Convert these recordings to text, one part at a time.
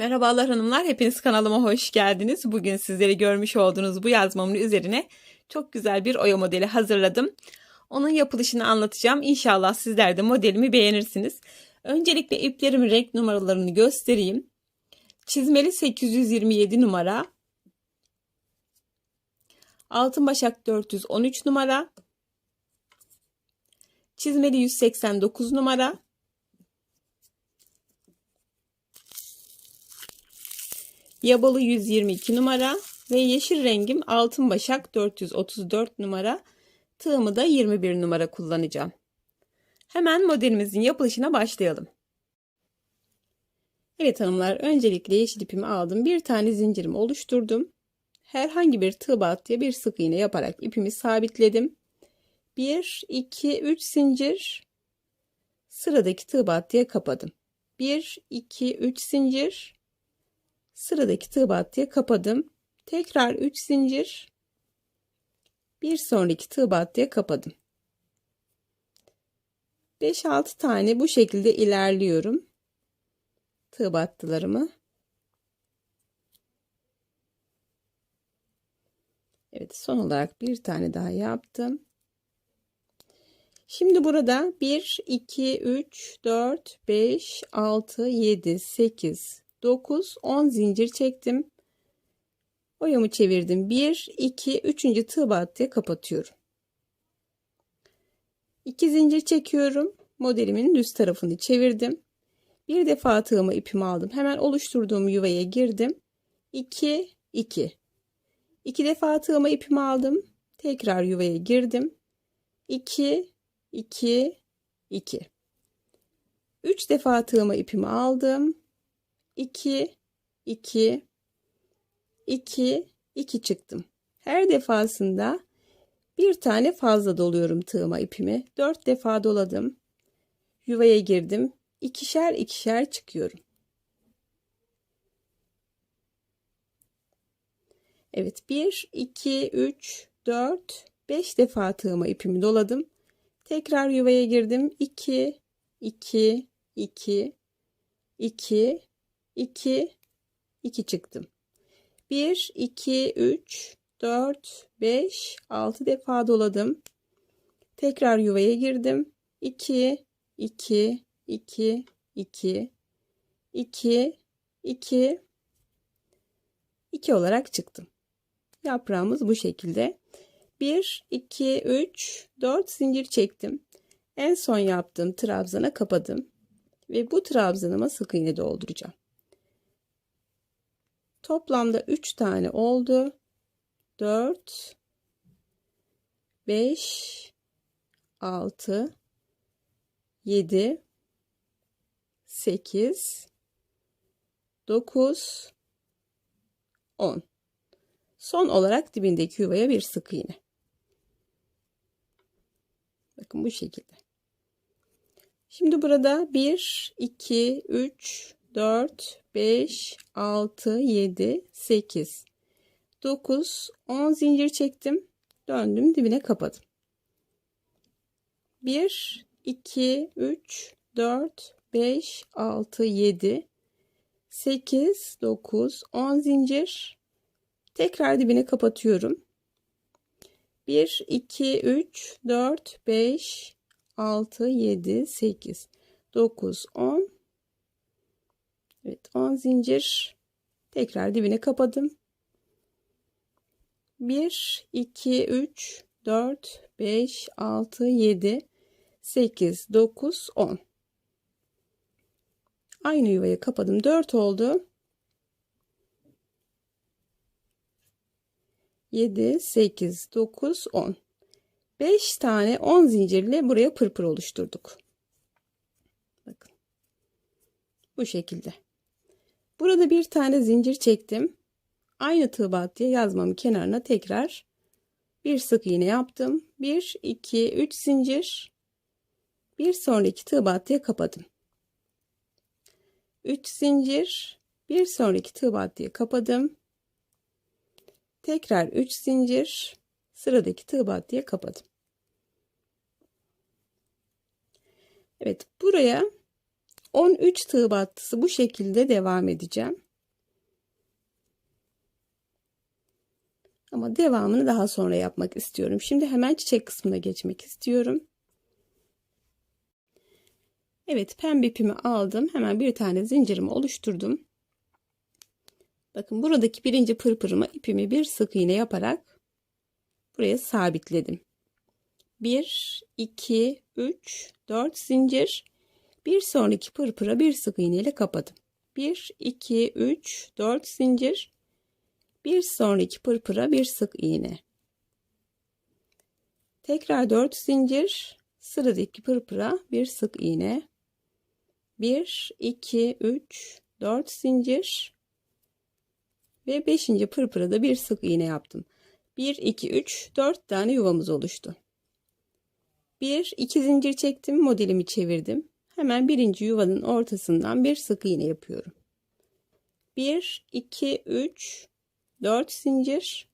Merhabalar hanımlar, hepiniz kanalıma hoş geldiniz. Bugün sizleri görmüş olduğunuz bu yazmamın üzerine çok güzel bir oya modeli hazırladım. Onun yapılışını anlatacağım. İnşallah sizler de modelimi beğenirsiniz. Öncelikle iplerimin renk numaralarını göstereyim. Çizmeli 827 numara. Altın başak 413 numara. Çizmeli 189 numara. Yabalı 122 numara ve yeşil rengim altın başak 434 numara. Tığımı da 21 numara kullanacağım. Hemen modelimizin yapılışına başlayalım. Evet hanımlar öncelikle yeşil ipimi aldım. Bir tane zincirimi oluşturdum. Herhangi bir tığ battıya bir sık iğne yaparak ipimi sabitledim. 1, 2, 3 zincir sıradaki tığ battıya kapadım. 1, 2, 3 zincir sıradaki tığ battıya kapadım. Tekrar 3 zincir bir sonraki tığ battıya kapadım. 5-6 tane bu şekilde ilerliyorum. Tığ battılarımı. Evet son olarak bir tane daha yaptım. Şimdi burada 1, 2, 3, 4, 5, 6, 7, 8, 9, 10 zincir çektim. Oyamı çevirdim. 1, 2, 3. tığ battıya kapatıyorum. 2 zincir çekiyorum. Modelimin düz tarafını çevirdim. Bir defa tığımı ipimi aldım. Hemen oluşturduğum yuvaya girdim. 2, 2. 2 defa tığımı ipimi aldım. Tekrar yuvaya girdim. 2, 2, 2. 3 defa tığımı ipimi aldım. 2 2 2 2 çıktım. Her defasında bir tane fazla doluyorum tığıma ipimi. 4 defa doladım. Yuvaya girdim. İkişer ikişer çıkıyorum. Evet 1 2 3 4 5 defa tığıma ipimi doladım. Tekrar yuvaya girdim. 2 2 2 2 2 2 çıktım. 1 2 3 4 5 6 defa doladım. Tekrar yuvaya girdim. 2 2 2 2 2 2 2 olarak çıktım. Yaprağımız bu şekilde. 1 2 3 4 zincir çektim. En son yaptığım trabzana kapadım ve bu trabzanıma sık iğne dolduracağım. Toplamda 3 tane oldu. 4 5 6 7 8 9 10 Son olarak dibindeki yuvaya bir sık iğne. Bakın bu şekilde. Şimdi burada 1 2 3 4 5 6 7 8 9 10 zincir çektim. Döndüm dibine kapadım. 1 2 3 4 5 6 7 8 9 10 zincir. Tekrar dibine kapatıyorum. 1 2 3 4 5 6 7 8 9 10 Evet 10 zincir tekrar dibine kapadım. 1 2 3 4 5 6 7 8 9 10 Aynı yuvaya kapadım. 4 oldu. 7 8 9 10 5 tane 10 zincirle buraya pırpır oluşturduk. Bakın. Bu şekilde. Burada bir tane zincir çektim. Aynı tığ battıya yazmamın kenarına tekrar bir sık iğne yaptım. 1 2 3 zincir. Bir sonraki tığ battıya kapadım. 3 zincir. Bir sonraki tığ battıya kapadım. Tekrar 3 zincir. Sıradaki tığ battıya kapadım. Evet buraya 13 tığ battısı bu şekilde devam edeceğim. Ama devamını daha sonra yapmak istiyorum. Şimdi hemen çiçek kısmına geçmek istiyorum. Evet pembe ipimi aldım. Hemen bir tane zincirimi oluşturdum. Bakın buradaki birinci pırpırıma ipimi bir sık iğne yaparak buraya sabitledim. 1, 2, 3, 4 zincir. Bir sonraki pırpıra bir sık iğne ile kapadım. 1, 2, 3, 4 zincir. Bir sonraki pırpıra bir sık iğne. Tekrar 4 zincir. Sıradaki pırpıra bir sık iğne. 1, 2, 3, 4 zincir. Ve 5. pırpıra da bir sık iğne yaptım. 1, 2, 3, 4 tane yuvamız oluştu. 1, 2 zincir çektim. Modelimi çevirdim. Hemen birinci yuvanın ortasından bir sık iğne yapıyorum. 1, 2, 3, 4 zincir.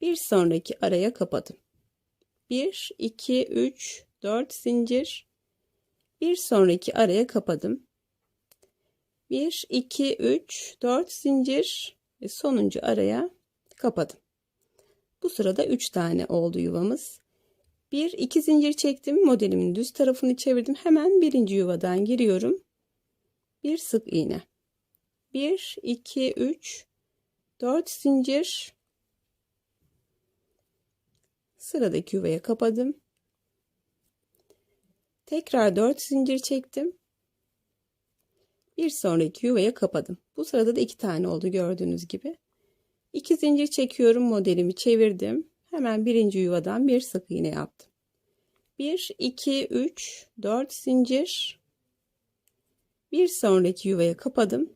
Bir sonraki araya kapadım. 1, 2, 3, 4 zincir. Bir sonraki araya kapadım. 1, 2, 3, 4 zincir ve sonuncu araya kapadım. Bu sırada 3 tane oldu yuvamız. 1, 2 zincir çektim. Modelimin düz tarafını çevirdim. Hemen birinci yuvadan giriyorum. Bir sık iğne. 1, 2, 3, 4 zincir. Sıradaki yuvaya kapadım. Tekrar 4 zincir çektim. Bir sonraki yuvaya kapadım. Bu sırada da iki tane oldu gördüğünüz gibi. 2 zincir çekiyorum modelimi çevirdim. Hemen birinci yuvadan bir sık iğne yaptım. 1 2 3 4 zincir. Bir sonraki yuvaya kapadım.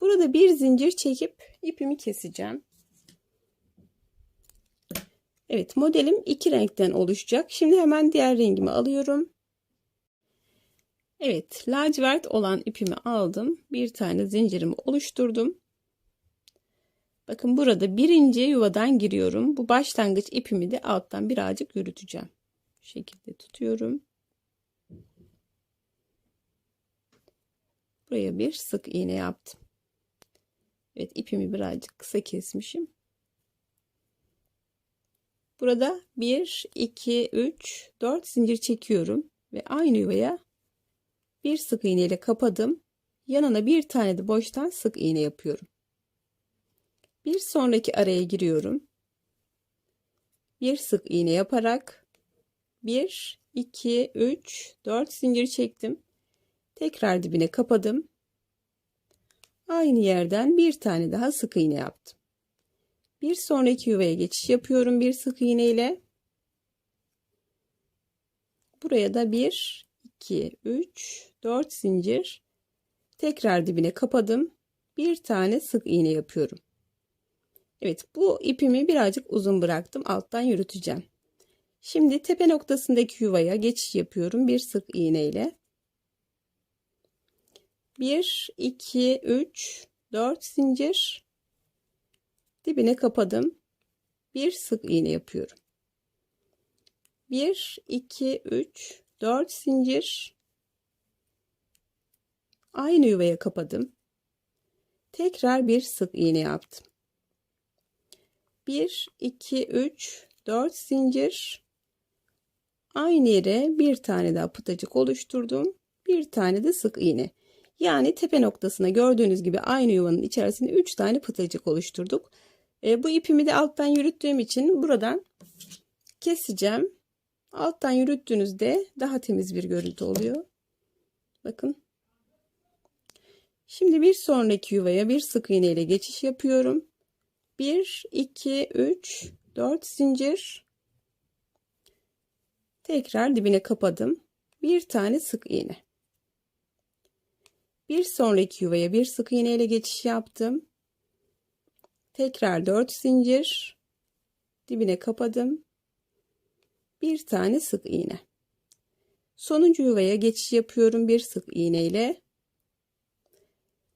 Burada bir zincir çekip ipimi keseceğim. Evet modelim iki renkten oluşacak. Şimdi hemen diğer rengimi alıyorum. Evet lacivert olan ipimi aldım. Bir tane zincirimi oluşturdum. Bakın burada birinci yuvadan giriyorum. Bu başlangıç ipimi de alttan birazcık yürüteceğim. Bu şekilde tutuyorum. Buraya bir sık iğne yaptım. Evet ipimi birazcık kısa kesmişim. Burada 1, 2, 3, 4 zincir çekiyorum ve aynı yuvaya bir sık iğne ile kapadım. Yanına bir tane de boştan sık iğne yapıyorum. Bir sonraki araya giriyorum. Bir sık iğne yaparak 1, 2, 3, 4 zincir çektim. Tekrar dibine kapadım. Aynı yerden bir tane daha sık iğne yaptım. Bir sonraki yuvaya geçiş yapıyorum bir sık iğne ile. Buraya da 1, 2, 3, 4 zincir. Tekrar dibine kapadım. Bir tane sık iğne yapıyorum. Evet bu ipimi birazcık uzun bıraktım. Alttan yürüteceğim. Şimdi tepe noktasındaki yuvaya geçiş yapıyorum. Bir sık iğne ile. 1, 2, 3, 4 zincir. Dibine kapadım. Bir sık iğne yapıyorum. 1, 2, 3, 4 zincir. Aynı yuvaya kapadım. Tekrar bir sık iğne yaptım. 1, 2, 3, 4 zincir. Aynı yere bir tane daha pıtacık oluşturdum. Bir tane de sık iğne. Yani tepe noktasına gördüğünüz gibi aynı yuvanın içerisinde 3 tane pıtacık oluşturduk. E, bu ipimi de alttan yürüttüğüm için buradan keseceğim. Alttan yürüttüğünüzde daha temiz bir görüntü oluyor. Bakın. Şimdi bir sonraki yuvaya bir sık iğne ile geçiş yapıyorum. 1, 2, 3, 4 zincir. Tekrar dibine kapadım. Bir tane sık iğne. Bir sonraki yuvaya bir sık iğne ile geçiş yaptım. Tekrar 4 zincir. Dibine kapadım. Bir tane sık iğne. Sonuncu yuvaya geçiş yapıyorum bir sık iğne ile.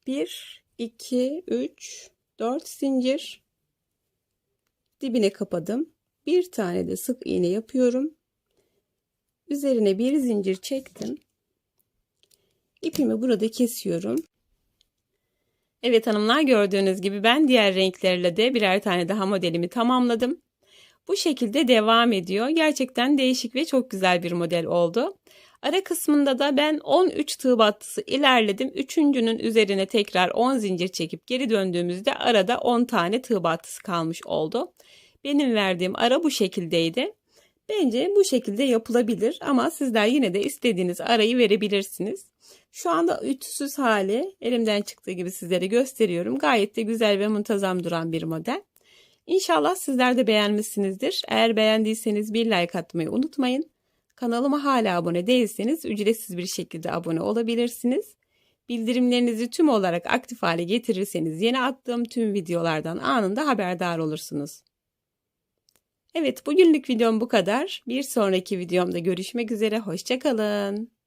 1 2 3 4 zincir. Dibine kapadım. Bir tane de sık iğne yapıyorum. Üzerine bir zincir çektim. İpimi burada kesiyorum. Evet hanımlar gördüğünüz gibi ben diğer renklerle de birer tane daha modelimi tamamladım. Bu şekilde devam ediyor. Gerçekten değişik ve çok güzel bir model oldu. Ara kısmında da ben 13 tığ battısı ilerledim. Üçüncünün üzerine tekrar 10 zincir çekip geri döndüğümüzde arada 10 tane tığ battısı kalmış oldu. Benim verdiğim ara bu şekildeydi. Bence bu şekilde yapılabilir ama sizler yine de istediğiniz arayı verebilirsiniz. Şu anda ütüsüz hali elimden çıktığı gibi sizlere gösteriyorum. Gayet de güzel ve muntazam duran bir model. İnşallah sizler de beğenmişsinizdir. Eğer beğendiyseniz bir like atmayı unutmayın. Kanalıma hala abone değilseniz ücretsiz bir şekilde abone olabilirsiniz. Bildirimlerinizi tüm olarak aktif hale getirirseniz yeni attığım tüm videolardan anında haberdar olursunuz. Evet bugünlük videom bu kadar. Bir sonraki videomda görüşmek üzere. Hoşçakalın.